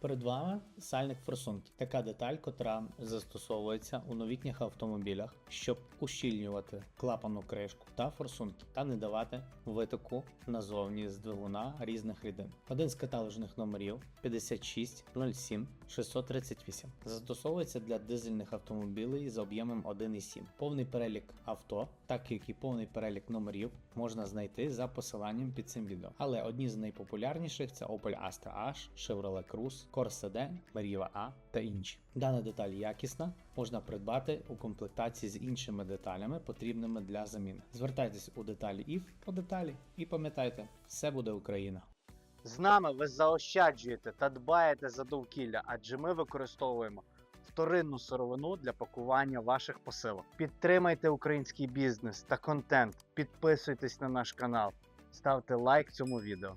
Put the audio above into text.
Перед вами сальник форсунки. Така деталь, котра застосовується у новітніх автомобілях, щоб ущільнювати клапану кришку та форсунки та не давати витоку назовні з двигуна різних рідин. Один з каталожних номерів 5607 638 застосовується для дизельних автомобілів з об'ємом 1,7. Повний перелік авто, так як і повний перелік номерів, можна знайти за посиланням під цим відео. Але одні з найпопулярніших це Opel Astra H, Chevrolet Cruze, Corsa D, Meriva A та інші. Дана деталь якісна, можна придбати у комплектації з іншими деталями, потрібними для заміни. Звертайтесь у деталі IF по деталі і пам'ятайте, все буде Україна. З нами ви заощаджуєте та дбаєте за довкілля, адже ми використовуємо вторинну сировину для пакування ваших посилок. Підтримайте український бізнес та контент, підписуйтесь на наш канал, ставте лайк цьому відео.